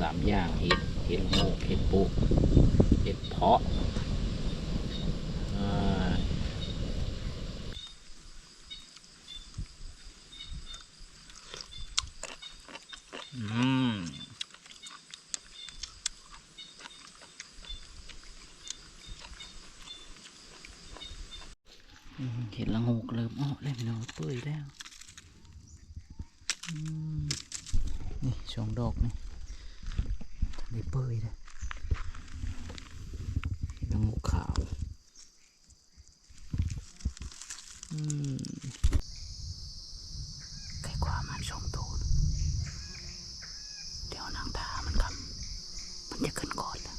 สามอย่างเห็ดเห็ดโมกเห็ดปุเห็ดเพาะอ่าอืมอืมเห็ดละงูกเริ่มออกแล้วพี่น้องเปื่อยแล้วอืมนี่สองดอกนี่ได้เปื่อยแล้วเห็ดละงูกขาวอืมไก่กว่ามันสองตัวนะเดี๋ยวนางทามันครับ มันจะขึ้นก่อนแล้ว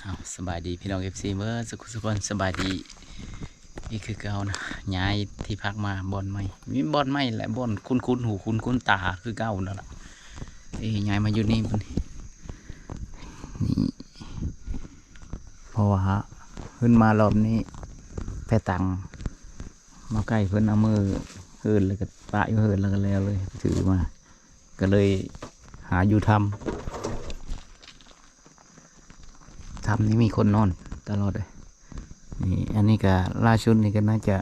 เอาส บายดีพี่น้องเอฟซีเมื่อสุขสุขคนสบายดีนี่คือเกานะย้ายที่พักมาบอนใหม่มีบอนใหม่แหละบอนคุ้นคุ้นหูคุ้นคุ้นตาคือเก่านั่นแหละเอ้ย้ายมาอยู่นี่มันนี่เพราะว่าขึ้นมารอบนี้แพ่ตังมาใกล้เพิ่อนเอามือเฮินแล้วก็ปะอยู่เฮินแล้วก็แล้วเลยถือมา ก็เลยหาอยู่ทำ ทำนี่มีคนนอนตลอดเลยนี่อันนี้ก็ล่าชุดนี่ก็น่าจะ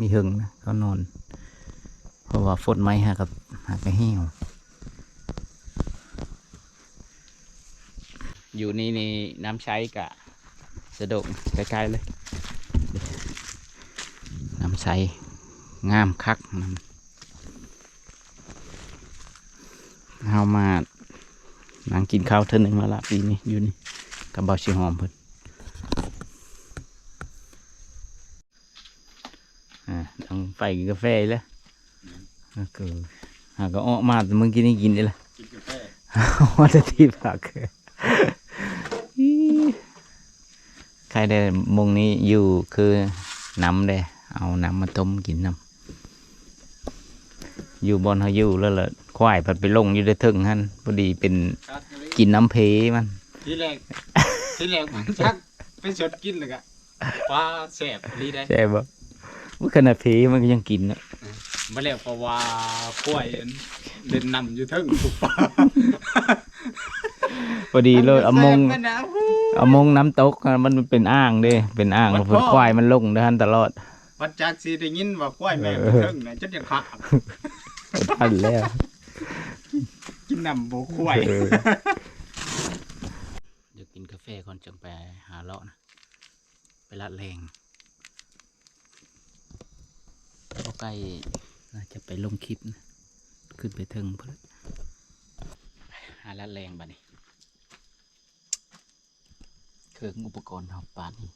มีหึงนะเขานอน เพราะว่าฝนไม้หากับหากระเหี่ยวอยู่นี่นี่น้ำใช้กะสะดวกใกล้ๆเลย น้ำใสงามคักเอามานั่งกินข้าวเท่านึงมาละปีนี้อยู่นี่ กับเบาชิหอมเพิ่นอ่าต้องไปกินกาแฟอีกแล้วก็อหาก็ออกมาแต่เมื่อกี้นี่กินได้ละกินกาแฟว่าจะที่ผักใครได้มงนี้อยู่คือน้ำเด้เอาน้ำมาต้มกินน้ำอยู่บนเขาอยู่แล้วล่ะควายผัดไปลงอยู่ได้ถึงฮันพอดีเป็นกินน้ำเพมันทีแรก ทีแรกมันชักไปสดกินเลยกะปลาแสบดีได้ใช่ปะเมื่อขนาดเพมันก็ยังกินนะมาแล้วเพราะว่ากล้วยเดินนำอยู่เทั้งถูกปลาพอดีเลยเอามงแซ่บมันนะฮู้เอามงน้ำตกอะมันเป็นอ่างเด้เป็นอ่างมันเพิ่นพอควายมันลงเด้านตลอดวัดจากสีได้ยินว่ากล้วยแม่งอยู่เทั้งนะจัดยังขาทันแล้วกินนำโบกล้วย เออเดี๋ยวกินกาแฟก่อนจังไปหาเลาะนะ ไปลัดแรงก็ใกล้น่าจะไปลงคลิปนะ ขึ้นไปถึงเพื่อหาลัดแรงบัดนี้เครื่องอุปกรณ์ทำปานนี่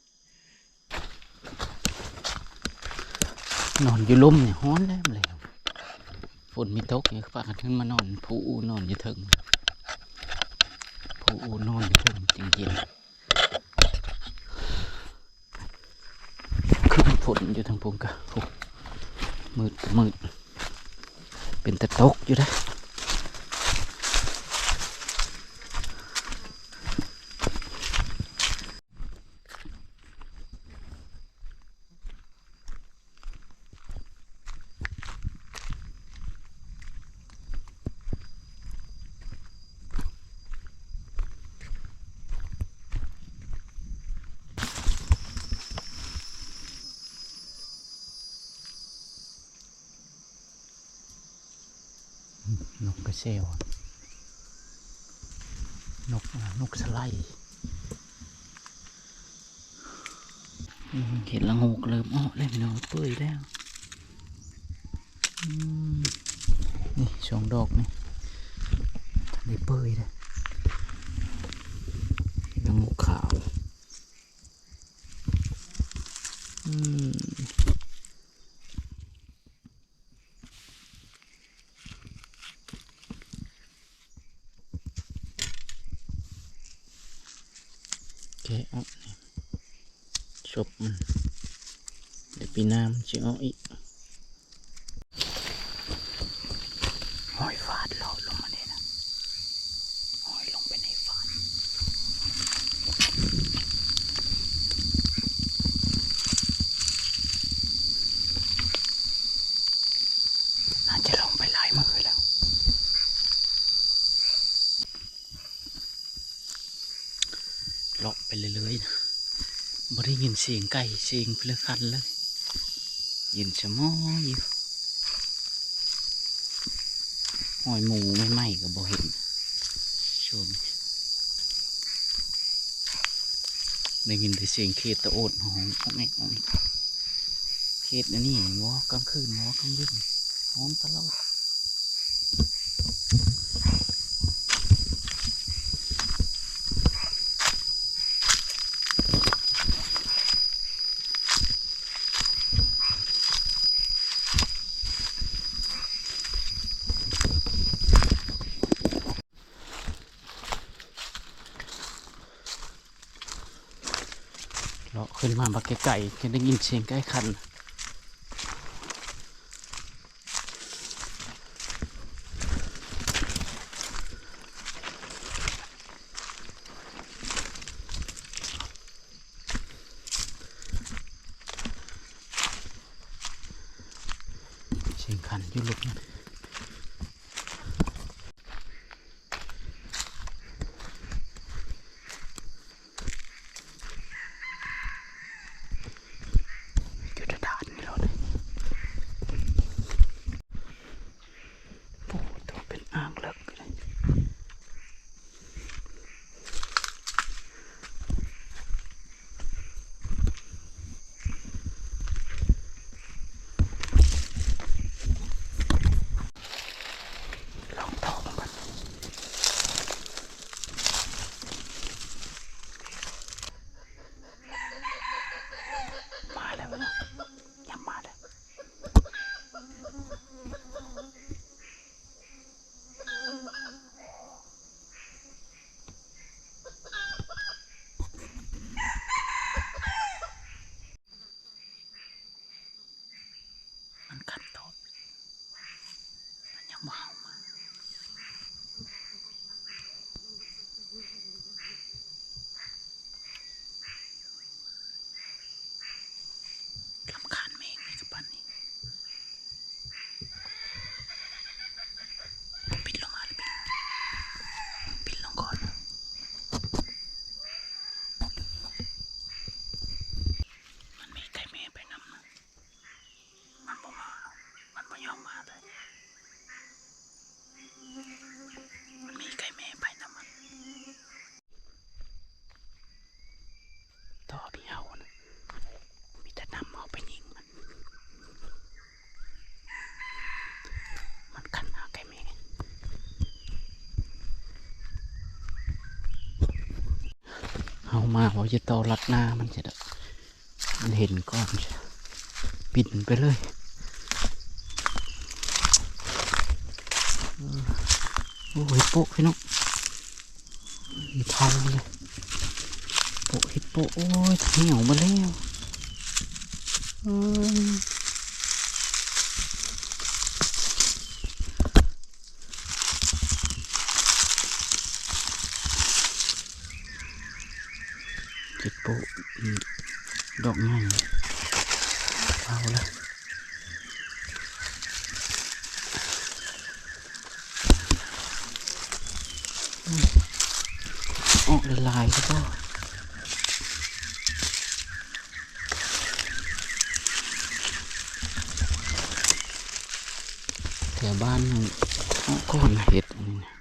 นอนอยู่ลุ่มเนี่ยฮ้อนแล้วเลยฝนมีตกเนี่ยพากันขึ้นมานอนผู้นอนอยู่ถึง ผู้อูนอนอยู่ถึงจริงๆคือฝนอยู่ทางพงกะโอ้มืดมืดเป็นตะตกอยู่นะ ซลนกนกสไลเห็นละงกเริ่มออเล้วพี่น้องเปื่อยแล้วนี่สองดอกนี่ได้เปื่อยเลยเห็นละงูขาวอืม แกะออกนี่ ชบมันเดี๋ยวปีหน้ามันจะออกอีกหอยฟาดโลดลงมาเนี่ยนะหอยลงไปในฟาด ได้ยินเสียงไก่เสียงเพลือคันเลยยินชะมออยู่หอยหมูไม่ไหมก็บ่เห็นชนได้ยินแต่เสียงเขียดตะโอดหองอ้องแอกอ้องแอกเขียดอันนี้วอกลางคืนวอกลางดึกหอมตลอด มาบักไก่ๆจะได้ยินเสียงใกล้คัน เอามาเขาจะตอลัดหน้ามันจะดมันเห็นก้อนใช่ปิดไปเลยโอ้ยโปะพี่น้องมีเผาเลยโปะฮิปโปโอ้ยเหนียวมาแล้วเอ้ยเห็ดโปะอืมด อกใหญ่เอาละออกลายๆก็ได้แถวบ้านมันออกก้อนเห็ดอันนี้นะ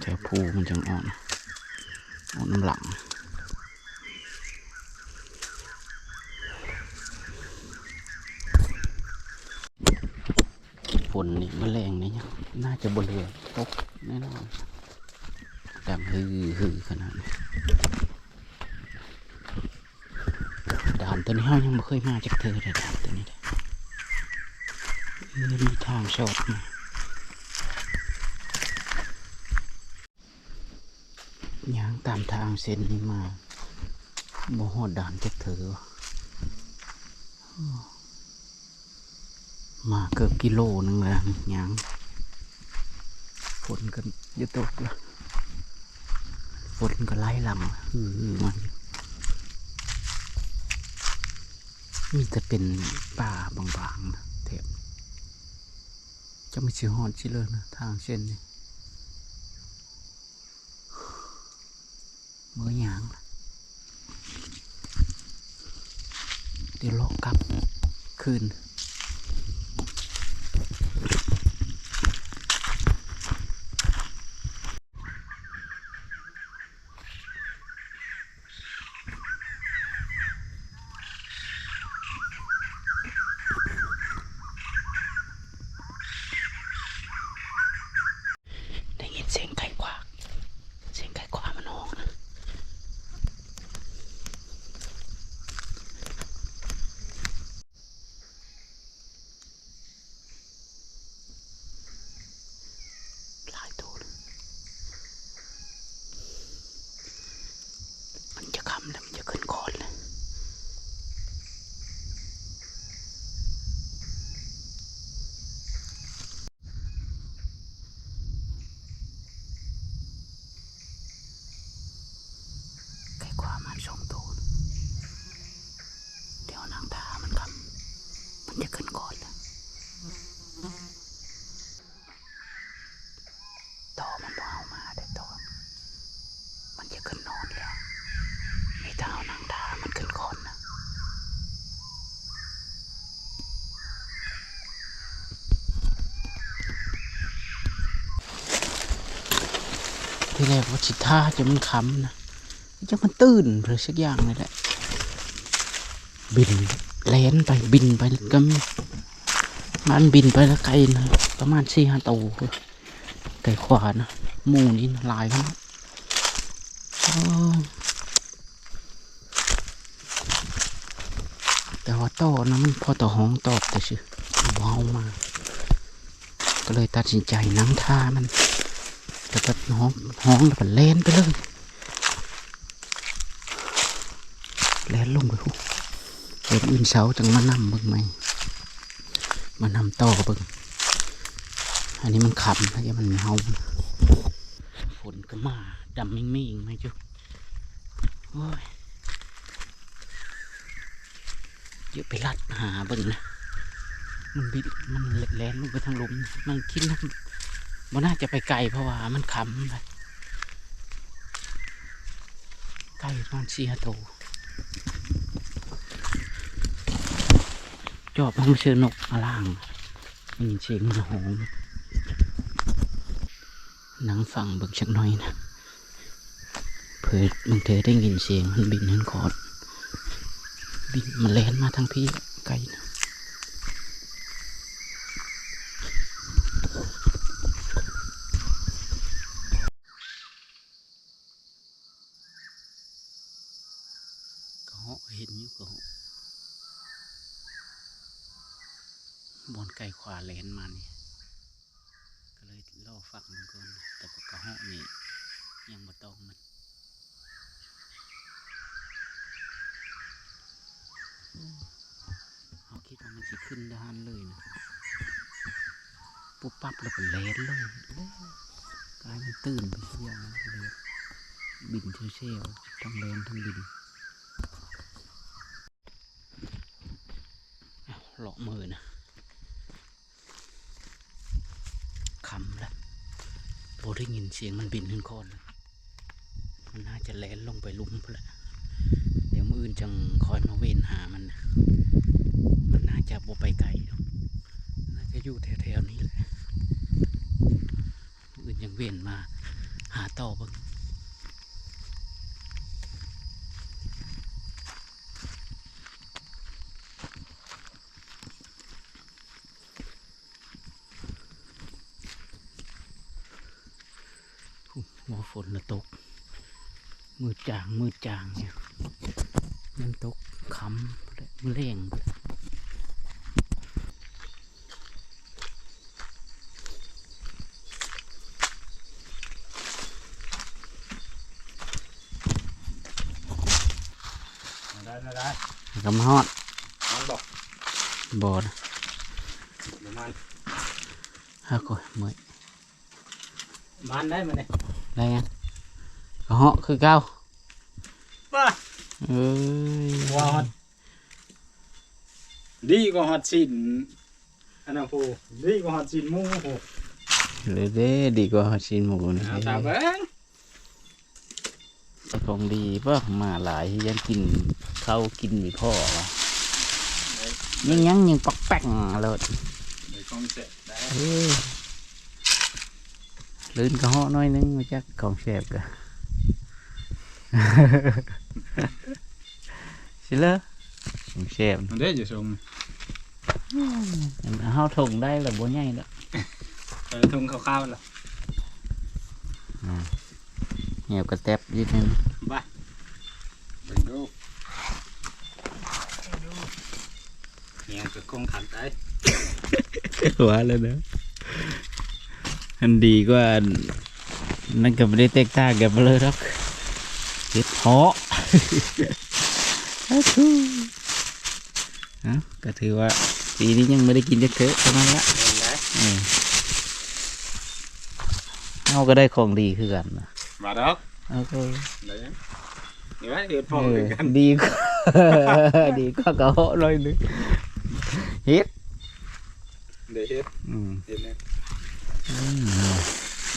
แถวภูมันจังอ่อนอ่อนน้ำหลังฝนนี่แมลงนี่ยังน่าจะบนเรือตกแน่นอน ดังฮือฮือขนาดนี้ด่านตัวนี้เฮายังไม่เคยมาจากเธอเลยด่านตัวนี้เด้อเออมีทาง ชอดมาย่างตามทางเส้นนี้มาบ่ฮอดด่านจากเธอมาเกือบกิโลนึงแล้วย่างฝนก็จะตกแล้วฝนก็ไล่ลำมันมีแต่เป็นป่าบางๆนะแถบ จะไม่ชิหอนชิเลยนะ ทางเส้นนี้เมื่อยางเดี๋ยวลอกกลับคืนากมันสองตัวเดี๋ยวนางทามันคำมันจะขึ้นคอนเลยต่อมันบ่เอามาได้ต่อมันจะขึ้นนอนแล้วไม่เท้านางทามันขึ้นคอนนะที่แรกว่าชิท่าจะมันคำนะ จะมันตื่นหรือสักอย่างนี่แหละ บินแลนไปบินไปก็มมันบินไปแล้วไกลนะประมาณสี่ห้าตัวไกลขวานะหมูนี่นะหลายขนาแต่ว่าต่อนะมันพอต่อห้องตอบแต่ชื่อว้าวมา ก็เลยตัดสินใจนั่งท่ามันแต่ก็ห้องห้องแล้วก็เล่นไปเลย เล่นลงไปหูเด็กอื่นเช้าจังมานำเบิ่งไหมมานำต่อเบิ่งอันนี้มันขำนะย่ามันเฮาฝนก็มาดำมิ่งมิ่งไหมจุ๊โอ้ยเยอะไปลัดหาเบิ่งนะมันบิดมันแหลนลงไปทางลุมมันคิดนะมันน่าจะไปไกลเพราะว่ามันคำไปไกลประมาณสี่ห้าตัว จอบมันเชื่อนกอาล่างมันยินเสียงมันหอมนั่งฟังเบิกชักหน้อยนะเผื่อบางเธอได้ยินเสียงมันบินหันคอดบินมันแล่นมาทางพี่ไกลนะ ก็เหาะเห็นอยู่ก็เหาะบอนไก่ขวาแลนมานี่ก็เลยล่อฟังมันก่อนแต่ว่ากระเหาะนี่ยังบ่ต้องมันเขาคิดว่ามันจะขึ้นด้านเลยนะปุ๊บปั๊บแล้วก็แลนเลยแล่นกลายเป็น ตื่นไปเที่ยวนะเลยบินเชี่ยวทั้งแลนทั้งบินเอาเลาะมือนะคำละพอได้ยินเสียงมันบินขึ้นคอนมันน่าจะแลนลงไปลุมพนแหละเดี๋ยวมืออื่นจังคอยมาเวนหามันนะมันน่าจะบไปไกลน่าจะอยู่แถวๆนี้แหละ ยังเวนมาหาต่อบ้างหัวฝนละตก มืดจาง มืดจางเนี่ยมันตกคำเลยมันเร่งเลย ได้ได้ได้ กำฮอดมันบอกบอดประมาณฮะก่อยเมื่อยมันได้มาเนี่ยได้ยังกระเหาะคือเก้าว้าเอ้ยว้าฮอดดีกว่าฮอดสินอันนั้นผู้ดีกว่าฮอดสินหมูผู้เลยเด้ดีกว่าชินหมูนะเอาตาเบิ้ง ของดีป่ะมาหลายยันกินข้าวกินไม่พ่อวะยังยังยังปักแป้งเลยในของเสร็จได้เอ้ยลื่นกระเหาะหน้อยนึงมาจากของแสบกะสิเลอของแสบมันได้อยู่ทรงเฮาถงได้แล้วบ่ใหญ่แล้วเออทงข้าวๆล่ะเหี่ยวกระแตบอยืดนึง ไปไปดูเนี่ยจะคงขันได้ว่าแล้วนะอันดีกว่าอันนั่นก็ไม่ได้แตกต่างกันไปเลยหรอกเฮ็ดเพาะอะทูฮะก็ถือว่าปีนี้ยังไม่ได้กินจะเถอะเท่านั้นละเห็นไหมเออเอาก็ได้ของดีคือกันนะมาดอกเอาก็ได้ยัง นี่ว่าเห็ดพอเอเหมืออนกันดีกว่าดีกว่ากระเหาะหน่อยนึงเฮ็ดเดี๋ยวเห็ดอืมเห็ดเนี่ยอืม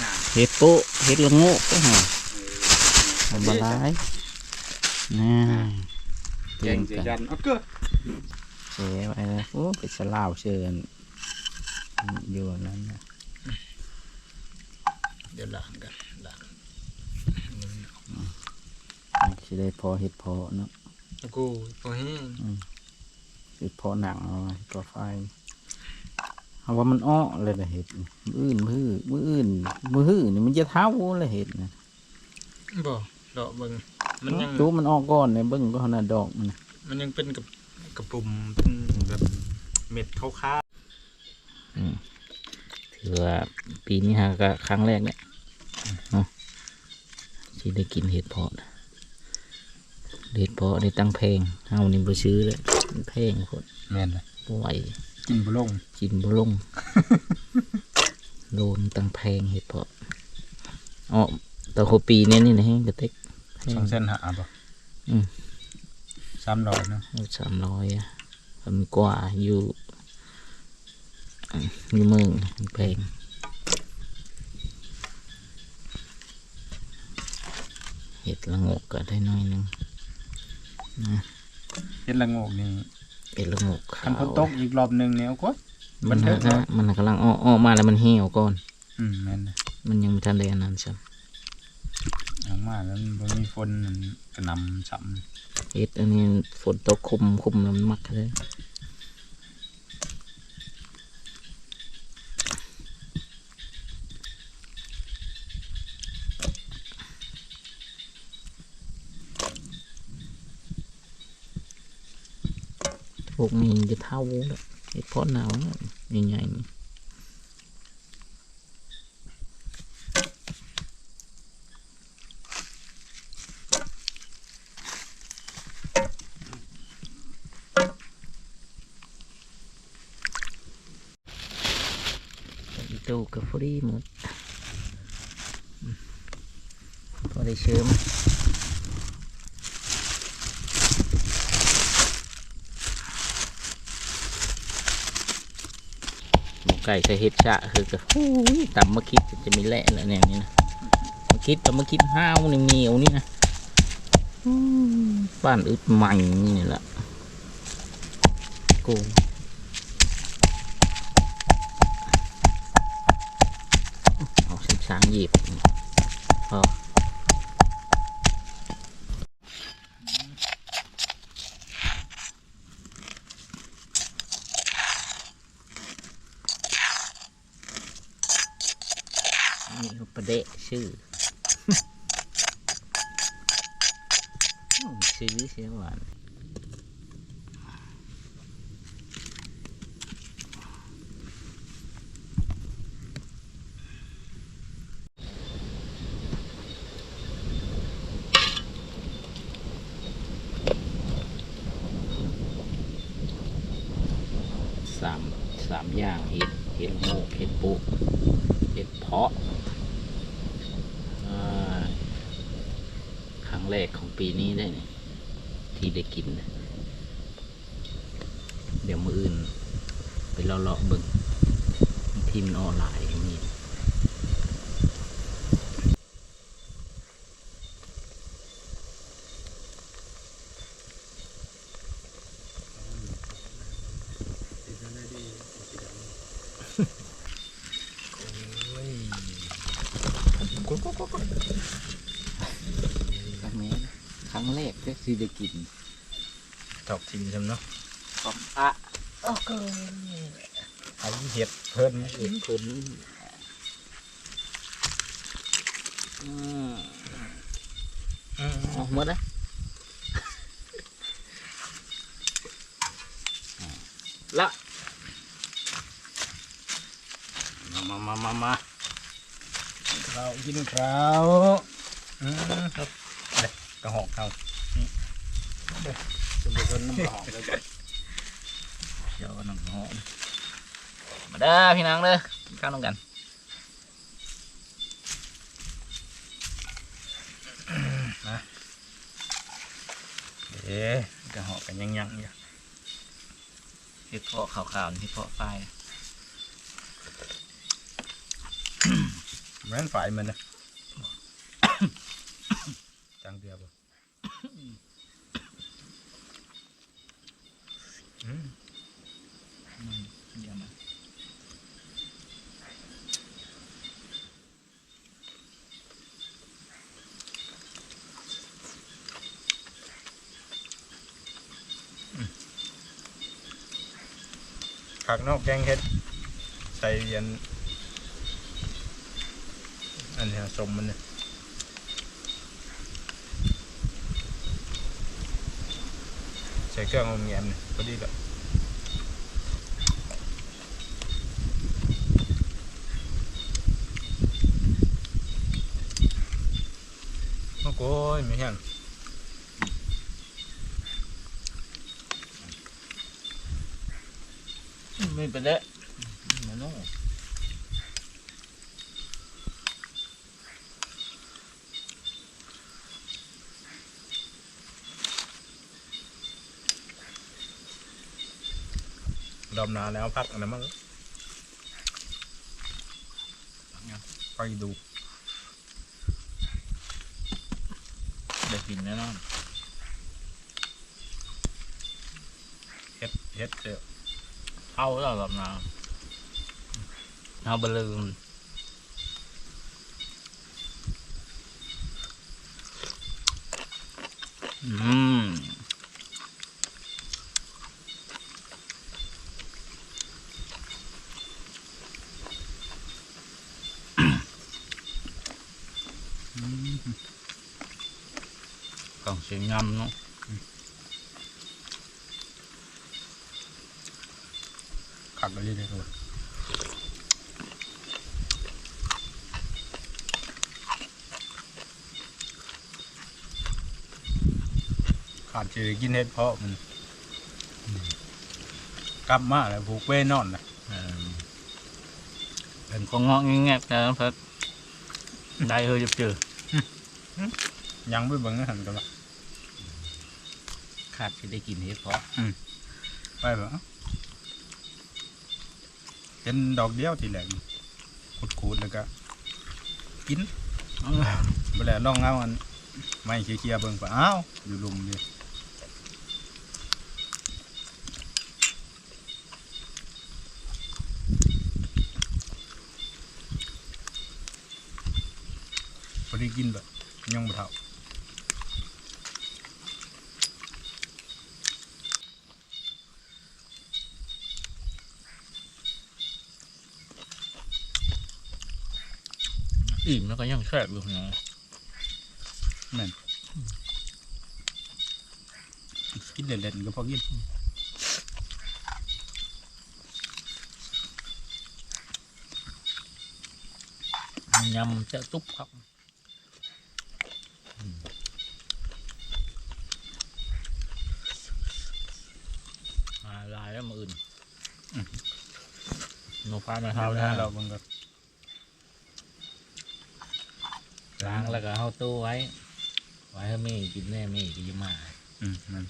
น่าเฮ็ดโปะเฮ็ดละโงกก็หาเออทำอะไรนี่เก่งเสียยันเอาเกลือเสียไปเลยโอ้ไปสลาวเชิญอยู่อันนั้นนะเดี๋ยวล้างกันล้าง สิได้พอเฮ็ดพอเนาะกูพอแห้งเฮ็ดพอหนังเอาเฮ็ดพอไฟเอาว่ามันอ้อเลยนะเฮ็ดมืออื่นมือมืออื่นมืออื่นนี่มันจะเท้าเลยเฮ็ดนะบ่ดอกเบิ่งมันยังดูมันออกก่อนเนี่ยเบิ่งก็ขนาดดอกมันมันยังเป็นกับกระปุ่มเป็นแบบเม็ดขาวถือว่าปีนี้ฮะก็ครั้งแรกเนี่ยเนาะที่ได้กินเห็ดเพาะนะ เห็ดเพาะได้ตั้งเพลงเฮานี่บ่ซื้อเลยมันเพลงโคตรๆแม่นเลยบ่ไหวกินบุลงกินบ่ลงโดนตั้งเพลงเห็ดเพาะอ๋อแต่โคปีเนี้นี่นะแฮงกระเต็กแพสองงเส้นหาบ่อืมสามร้อยเนาะสามร้อยอะพันกว่าอยู่อยู่เมืองเพลงเห็ดละโงกก็ได้น้อยห นึงเฮ็ดละโงกนี่เห็ดละโงกคัขานวฝนตกอีกรอบหนึงเนี่ยเอาก็มันบันเทิงน่ะมันน่ะกำลังออกออกมาแล้วมันเหี่ยวก่อน อืมแม่นเลยมันยังไม่ทันได้อันนั้นใช่ออกมาแล้วมันบ่มีฝนมันกระหนำซ้ำเห็ดอันนี้ฝนตกคุมคุมแล้วมันมักเลย พวกนี้จะเท่าแล้วเห็ดเพอหนาวใหญ่ๆนี่อีตู้กับฟรีหมดพอได้เชื่อม ไก่ใส่เห็ดชะคือกับตำมะคิดจะมีแหละแล้วเนี่ยนี่นะมะคิดกับมะคิดห้าวนี่เหนียวนี่นะอืมป้านอึดใหม่นี่แหละกูเอาช้างช้างหยิบพอนี่ก็ ประเดะชื่ออืมชื่อเสียหวาน สามสามอย่างเห็ดเห็ดโมกเห็ดปุเห็ดเพาะอ่าครั้งแรกของปีนี้ได้เนี่ยที่ได้กินนะเดี๋ยวมืออื่น ไปเลาะๆเบิ่งทีมนออนไลน์มี กุ๊กกุ๊กกุ๊ก ครั้งนี้ครั้งแรกก็คือจะกินดอกทิมใช่ไหมเนาะของอะโอ้ก็ไอ้เห็ดเพิ่นเห็นคนอืมอืมออกหมดนะละ มามามามามาข้าว กินข้าวอืมครับเด็กกระหอกข้าวเด็กจะไปคนน้ำกระหอกเลยเดี๋ยวน้ำหอมมาเด้อพี่น้องเด้อกินข้าวน้ำกันเอ๊ะกระหอกกันยังยังอยู่เห็ดเพาะขาวๆเห็ดเพาะไฟ แม่นฝ่ายมันนะจังเดียวบ่เดี๋ยวมาผักนอกแกงเฮ็ด ใส่เย็น อันนี้สมมันเนี่ยใส่เครื่องอมแงมเนี่ยพอดีกับโอ้โหไม่แห้งไม่เป็นไรำนาแล้วพักอันนั้นมั้งไปดูเดี๋ยวกินแน่นอนเฮ็ดเฮ็ดเดี๋ยวเอาแล้วแบบนาเอาไปลืมอืม ก ล่องเสียงยำเนาะขัดไปเรื่อยๆเลยขาดเจอกินเฮ็ดเพาะมันกลับมาแล้วผูกเว้นอนนะเออเป็นของงอกแงบๆนะเพิ่นได้เฮ้ยจะเจอยังไม่เบิ่งหันกันละ ขาดจะได้กินเห็ดเพาะไปเบ่เห็นดอกเดียวทีแรกขูดๆแล้วก็กินไปแล้วลองเอาอันไม่เคลียร์ๆเบิ่งไปอ้าวอยู่ลุมนี่พอได้กินแบบยังบ่เท่า อิ่มแล้วก็ยังแซ่บอยู่นะแม่นกินเล่นๆก็พอกินยำจะตุ๊บครับอืมมาลายแล้วมืออื่นโนฟ้ามาเอาเท้าแล้แล้ววเราเบิ่งก็ ล้างแล้วก็เอาตู้ไว้ ไว้ให้แม่กินแน่แม่กินมาอืมมัน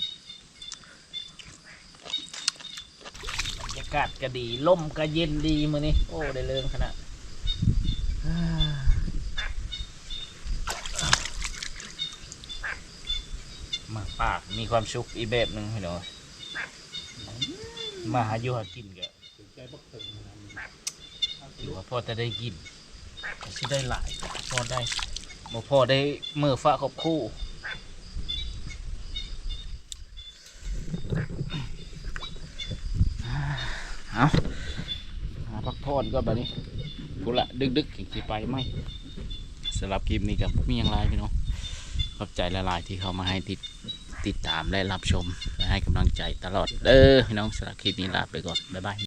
บรรยากาศก็ดีลมก็เย็นดีมือนี้โอ้ได้เรื่องขนาดอ่ามาปากมีความสุขอีกแบบหนึ่งพี่น้องมาหาอยู่หากินก็ถือว่าพอจะได้กินสิได้หลายพอได้ บ่พอได้เมื่อฟ้าครอบคู่เอาหาพักผ่อนก็แบบนี้กูละดึกๆอีกสิไปไหมสำหรับคลิปนี้กับมีอย่างไรพี่น้องขอบใจละลายๆที่เขามาให้ติดติดตามและรับชมและให้กำลังใจตลอดเด้อพี่น้องสำหรับคลิปนี้ลาไปก่อน บ๊ายบาย